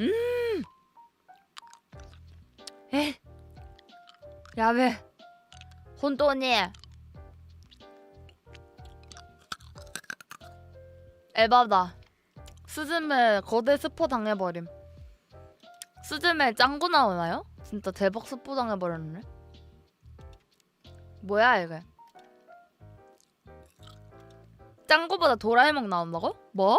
음. 에. 야베. 혼돈이. 에바다. 스즈메 거대 스포 당해버림. 스즈메 짱구 나오나요? 진짜 대박 스포 당해버렸네. 뭐야 이게? 짱구보다 도라에몽 나온다고? 뭐?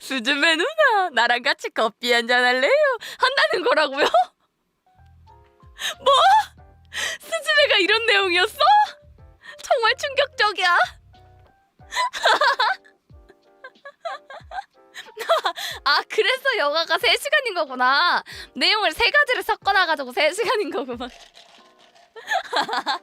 수즈메 누나 나랑 같이 커피 한잔 할래요 한다는 거라고요? 뭐? 수즈메가 이런 내용이었어? 정말 충격적이야. 아 그래서 영화가 3시간인 거구나 내용을 세 가지를 섞어놔가지고 3시간인 거구만